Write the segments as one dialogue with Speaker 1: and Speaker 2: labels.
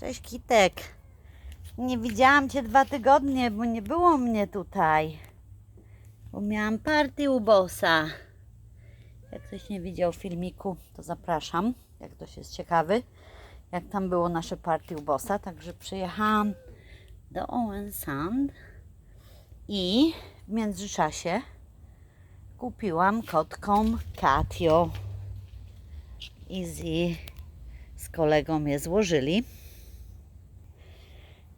Speaker 1: Cześć Kitek. Nie widziałam Cię dwa tygodnie, bo nie było mnie tutaj. Bo miałam party u bossa. Jak ktoś nie widział filmiku, to zapraszam. Jak ktoś jest ciekawy, jak tam było nasze party u bossa. Także przyjechałam do Owen Sound i w międzyczasie kupiłam kotką Katio. Easy z kolegą je złożyli.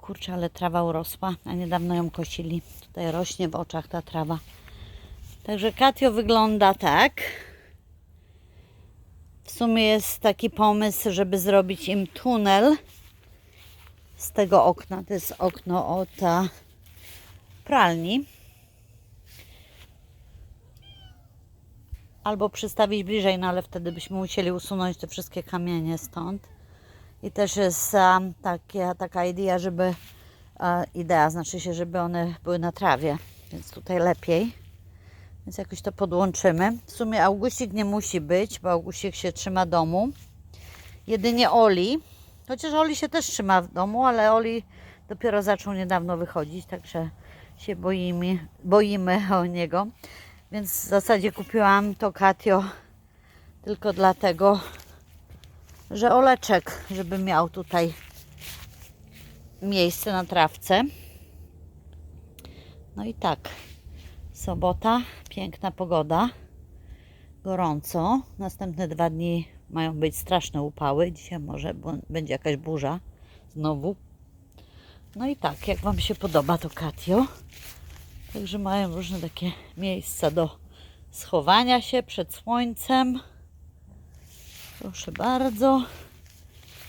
Speaker 1: Kurczę, ale trawa urosła, a niedawno ją kosili. Tutaj rośnie w oczach ta trawa. Także Katio wygląda tak. W sumie jest taki pomysł, żeby zrobić im tunel z tego okna. To jest okno od pralni. Albo przystawić bliżej, no ale wtedy byśmy musieli usunąć te wszystkie kamienie stąd. I też jest um, takie, taka idea, żeby e, idea, znaczy się, żeby one były na trawie, więc tutaj lepiej. Więc jakoś to podłączymy. W sumie Augustik nie musi być, bo Augustik się trzyma domu. Jedynie Oli. Chociaż Oli się też trzyma w domu, ale Oli dopiero zaczął niedawno wychodzić, także się boimy, boimy o niego. Więc w zasadzie kupiłam to Katio tylko dlatego, że Oleczek, żeby miał tutaj miejsce na trawce. No i tak, sobota, piękna pogoda, gorąco. Następne dwa dni mają być straszne upały. Dzisiaj może będzie jakaś burza znowu. No i tak, jak Wam się podoba to Katio. Także mają różne takie miejsca do schowania się przed słońcem. Proszę bardzo.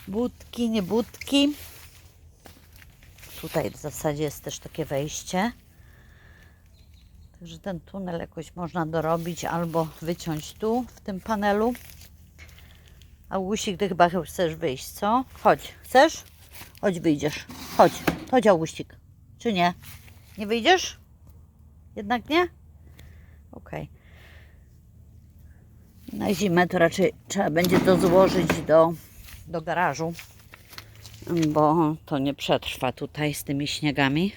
Speaker 1: Budki, nie budki. Tutaj w zasadzie jest też takie wejście. Także ten tunel jakoś można dorobić albo wyciąć tu w tym panelu. Augustik, ty chyba chcesz wyjść, co? Chodź, chcesz? Chodź, wyjdziesz. Chodź, chodź Augustik. Czy nie? Nie wyjdziesz? Jednak nie? Okej. Na zimę to raczej trzeba będzie to złożyć do, do garażu, bo to nie przetrwa tutaj z tymi śniegami.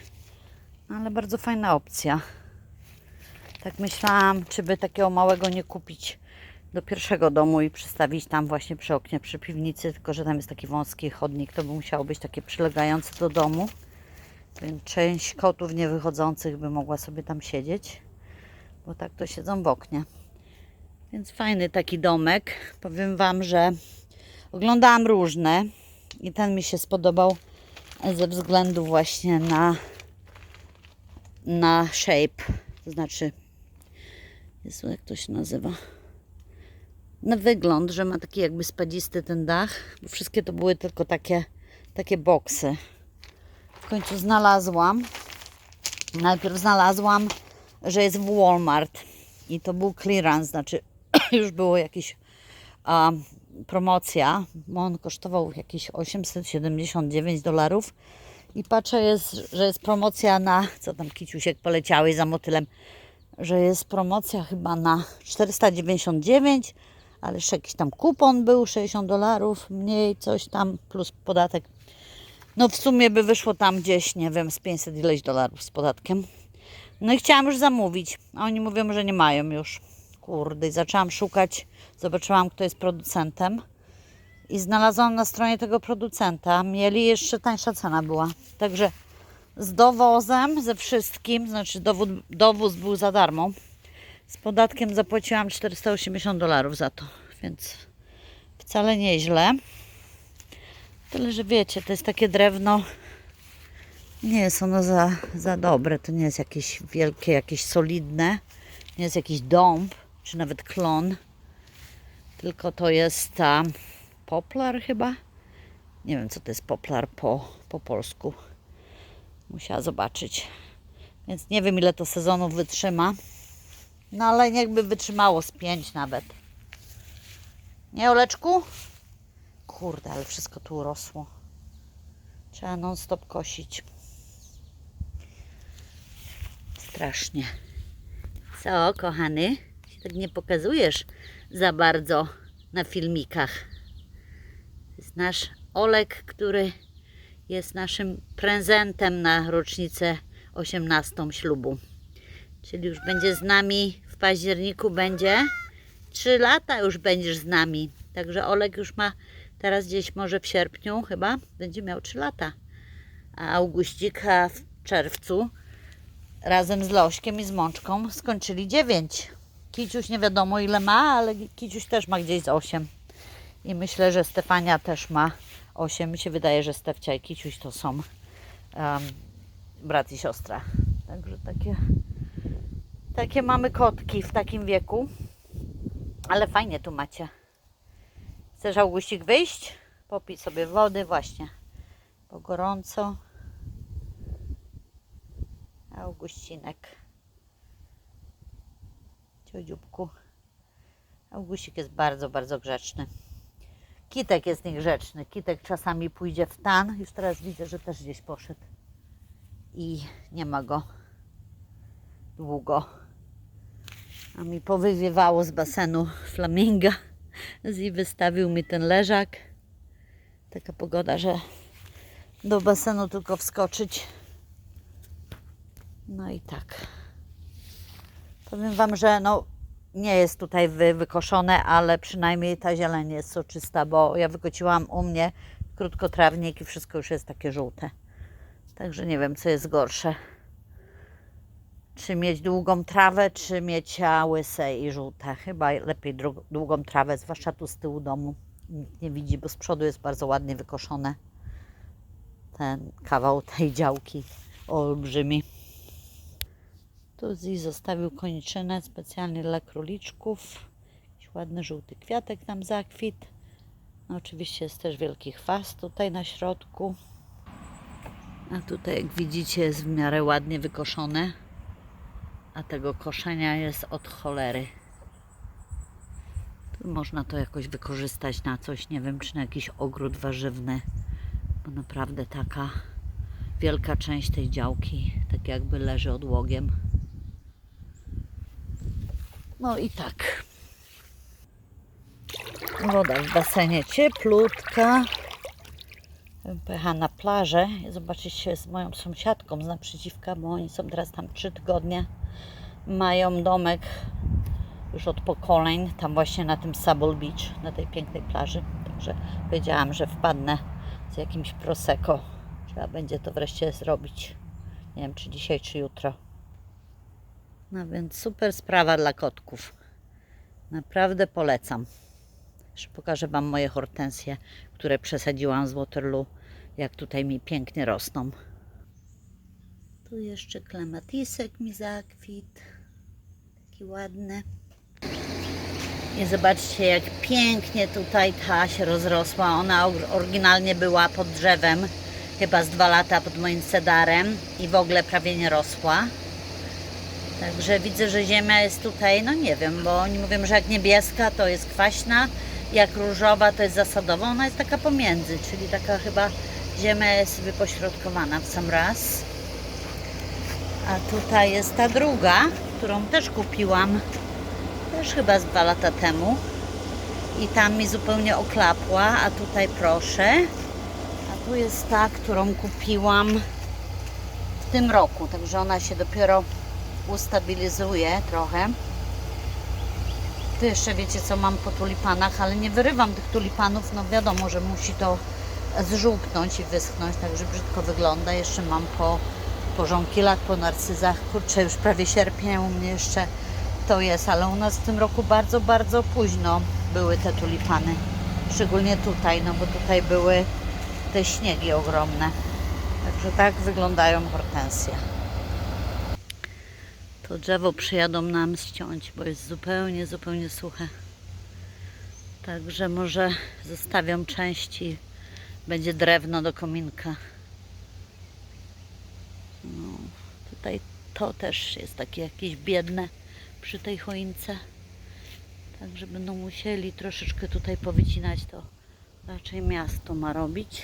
Speaker 1: Ale bardzo fajna opcja. Tak myślałam, czy by takiego małego nie kupić do pierwszego domu i przystawić tam właśnie przy oknie, przy piwnicy, tylko że tam jest taki wąski chodnik, to by musiało być takie przylegające do domu. Więc część kotów nie wychodzących by mogła sobie tam siedzieć, bo tak to siedzą w oknie. Więc fajny taki domek. Powiem Wam, że oglądałam różne i ten mi się spodobał ze względu właśnie na, na shape. To znaczy, Jezu, jak to się nazywa? Na wygląd, że ma taki jakby spadzisty ten dach, bo wszystkie to były tylko takie, takie boksy. W końcu znalazłam. Najpierw znalazłam, że jest w Walmart i to był clearance, znaczy już było jakieś a, promocja, bo on kosztował jakieś 879 dolarów i patrzę, jest, że jest promocja na, co tam kiciusiek poleciały za motylem, że jest promocja chyba na 499, ale jeszcze jakiś tam kupon był, 60 dolarów mniej, coś tam, plus podatek. No w sumie by wyszło tam gdzieś, nie wiem, z 500 ileś dolarów z podatkiem. No i chciałam już zamówić, a oni mówią, że nie mają już. Kurde, i zaczęłam szukać, zobaczyłam, kto jest producentem i znalazłam na stronie tego producenta. Mieli jeszcze tańsza cena była. Także z dowozem, ze wszystkim, znaczy dowód, dowóz był za darmo. Z podatkiem zapłaciłam 480 dolarów za to, więc wcale nieźle. Tyle, że wiecie, to jest takie drewno. Nie jest ono za, za dobre. To nie jest jakieś wielkie, jakieś solidne. Nie jest jakiś dąb, czy nawet klon. Tylko to jest ta poplar chyba. Nie wiem, co to jest poplar po, po polsku. Musiała zobaczyć. Więc nie wiem, ile to sezonów wytrzyma. No ale jakby wytrzymało z pięć nawet. Nie, Oleczku? Kurde, ale wszystko tu urosło. Trzeba non stop kosić. Strasznie. Co, kochany? Tak nie pokazujesz za bardzo na filmikach. To jest nasz Olek, który jest naszym prezentem na rocznicę 18 ślubu. Czyli już będzie z nami w październiku będzie 3 lata już będziesz z nami. Także Olek już ma teraz gdzieś może w sierpniu chyba będzie miał 3 lata. A Auguścika w czerwcu razem z Lośkiem i z Mączką skończyli 9. Kiciuś nie wiadomo ile ma, ale Kiciuś też ma gdzieś z 8. I myślę, że Stefania też ma 8. Mi się wydaje, że Stefcia i Kiciuś to są um, brat i siostra. Także takie, takie mamy kotki w takim wieku. Ale fajnie tu macie. Chcesz Augustik wyjść? Popij sobie wody właśnie. Po gorąco. Auguścinek. Ciodziubku. Augustik jest bardzo, bardzo grzeczny. Kitek jest niegrzeczny. Kitek czasami pójdzie w tan. Już teraz widzę, że też gdzieś poszedł. I nie ma go długo. A mi powywiewało z basenu flaminga. I wystawił mi ten leżak. Taka pogoda, że do basenu tylko wskoczyć. No i tak. Powiem Wam, że no, nie jest tutaj wy, wykoszone, ale przynajmniej ta zieleń jest soczysta, bo ja wykociłam u mnie krótkotrawnik i wszystko już jest takie żółte. Także nie wiem, co jest gorsze. Czy mieć długą trawę, czy mieć łyse i żółte. Chyba lepiej długą trawę, zwłaszcza tu z tyłu domu. Nikt nie widzi, bo z przodu jest bardzo ładnie wykoszone. Ten kawał tej działki olbrzymi. Tu Zi zostawił koniczynę specjalnie dla króliczków. Jakiś ładny żółty kwiatek tam zakwit. No, oczywiście jest też wielki chwast tutaj na środku. A tutaj jak widzicie jest w miarę ładnie wykoszone. A tego koszenia jest od cholery. Tu można to jakoś wykorzystać na coś, nie wiem, czy na jakiś ogród warzywny. Bo naprawdę taka wielka część tej działki tak jakby leży odłogiem. No i tak. Woda w basenie cieplutka. Pojechałam na plażę i zobaczyć się z moją sąsiadką z naprzeciwka, bo oni są teraz tam trzy tygodnie. Mają domek już od pokoleń, tam właśnie na tym Sable Beach, na tej pięknej plaży. Także powiedziałam, że wpadnę z jakimś prosecco. Trzeba będzie to wreszcie zrobić. Nie wiem, czy dzisiaj, czy jutro. No więc super sprawa dla kotków. Naprawdę polecam. Jeszcze pokażę Wam moje hortensje, które przesadziłam z Waterloo, jak tutaj mi pięknie rosną. Tu jeszcze klematisek mi zakwit. Taki ładny. I zobaczcie, jak pięknie tutaj ta się rozrosła. Ona or- oryginalnie była pod drzewem, chyba z dwa lata pod moim cedarem i w ogóle prawie nie rosła. Także widzę, że ziemia jest tutaj, no nie wiem, bo oni mówią, że jak niebieska to jest kwaśna, jak różowa to jest zasadowa. Ona jest taka pomiędzy, czyli taka chyba ziemia jest wypośrodkowana w sam raz. A tutaj jest ta druga, którą też kupiłam, też chyba z dwa lata temu. I tam mi zupełnie oklapła, a tutaj proszę. A tu jest ta, którą kupiłam w tym roku, także ona się dopiero ustabilizuje trochę. Tu jeszcze wiecie co mam po tulipanach, ale nie wyrywam tych tulipanów, no wiadomo, że musi to zżółknąć i wyschnąć, także brzydko wygląda. Jeszcze mam po, po żonkilach, po narcyzach, kurczę, już prawie sierpień u mnie jeszcze to jest, ale u nas w tym roku bardzo, bardzo późno były te tulipany. Szczególnie tutaj, no bo tutaj były te śniegi ogromne. Także tak wyglądają hortensje. To drzewo przyjadą nam ściąć, bo jest zupełnie, zupełnie suche. Także może zostawiam część i będzie drewno do kominka. No, tutaj to też jest takie jakieś biedne przy tej choince. Także będą musieli troszeczkę tutaj powycinać to. Raczej miasto ma robić.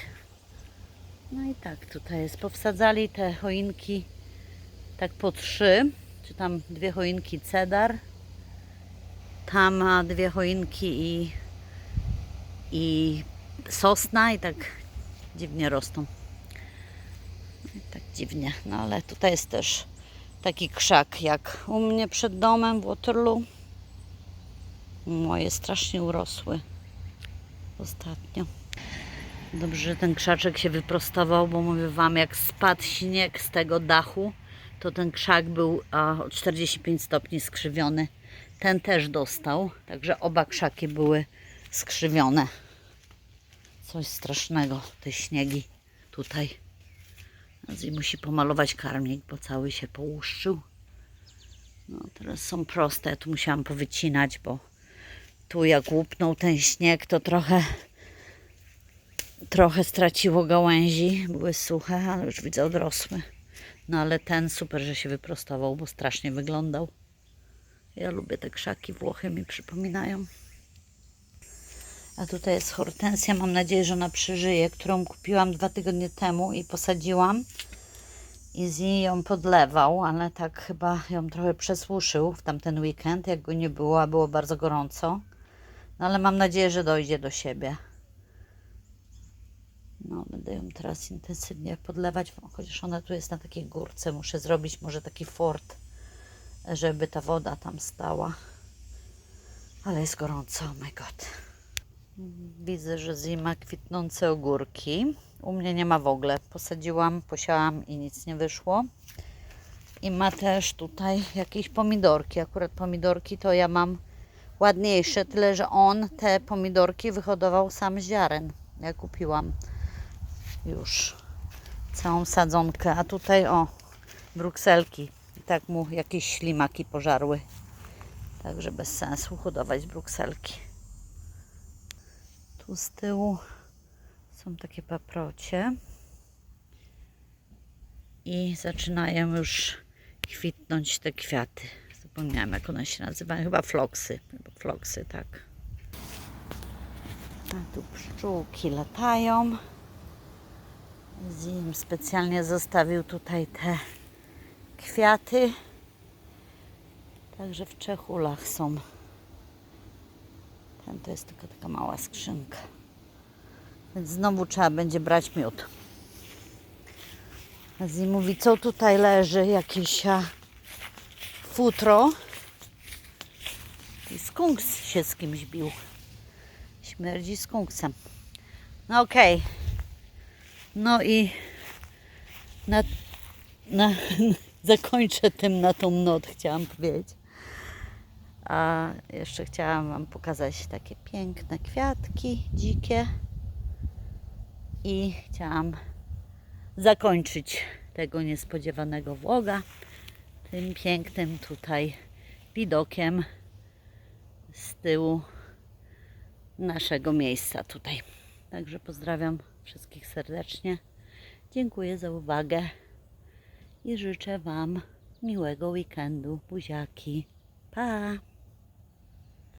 Speaker 1: No i tak tutaj jest. Powsadzali te choinki tak po trzy, czy tam dwie choinki cedar. Tam dwie choinki i, i sosna i tak dziwnie rosną. Tak dziwnie, no ale tutaj jest też taki krzak jak u mnie przed domem w Waterloo. Moje strasznie urosły ostatnio. Dobrze, że ten krzaczek się wyprostował, bo mówię Wam, jak spadł śnieg z tego dachu, to ten krzak był a, o 45 stopni skrzywiony. Ten też dostał, także oba krzaki były skrzywione. Coś strasznego, te śniegi tutaj. Azji musi pomalować karmnik, bo cały się połuszczył. No, teraz są proste, ja tu musiałam powycinać, bo tu jak łupnął ten śnieg, to trochę trochę straciło gałęzi, były suche, ale już widzę odrosły. No ale ten super, że się wyprostował, bo strasznie wyglądał. Ja lubię te krzaki, Włochy mi przypominają. A tutaj jest hortensja, mam nadzieję, że ona przeżyje, którą kupiłam dwa tygodnie temu i posadziłam. I z niej ją podlewał, ale tak chyba ją trochę przesłuszył w tamten weekend, jak go nie było, a było bardzo gorąco. No ale mam nadzieję, że dojdzie do siebie. No, będę ją teraz intensywnie podlewać, chociaż ona tu jest na takiej górce. Muszę zrobić może taki fort, żeby ta woda tam stała. Ale jest gorąco, oh my god. Widzę, że zima kwitnące ogórki. U mnie nie ma w ogóle. Posadziłam, posiałam i nic nie wyszło. I ma też tutaj jakieś pomidorki. Akurat pomidorki to ja mam ładniejsze, tyle że on te pomidorki wyhodował sam z ziaren. Ja kupiłam już całą sadzonkę, a tutaj o brukselki. I tak mu jakieś ślimaki pożarły. Także bez sensu hodować brukselki. Tu z tyłu są takie paprocie. I zaczynają już kwitnąć te kwiaty. Zapomniałam jak one się nazywają. Chyba floksy. Floksy, tak. A tu pszczółki latają. Zim specjalnie zostawił tutaj te kwiaty. Także w trzech ulach są. Ten to jest tylko taka mała skrzynka. Więc znowu trzeba będzie brać miód. Zim mówi, co tutaj leży? Jakieś futro. I skunks się z kimś bił. Śmierdzi skunksem. No okej. No i na, na, zakończę tym na tą not, chciałam powiedzieć. A jeszcze chciałam Wam pokazać takie piękne kwiatki dzikie. I chciałam zakończyć tego niespodziewanego vloga tym pięknym tutaj widokiem z tyłu naszego miejsca tutaj. Także pozdrawiam wszystkich serdecznie. Dziękuję za uwagę i życzę Wam miłego weekendu. Buziaki. Pa!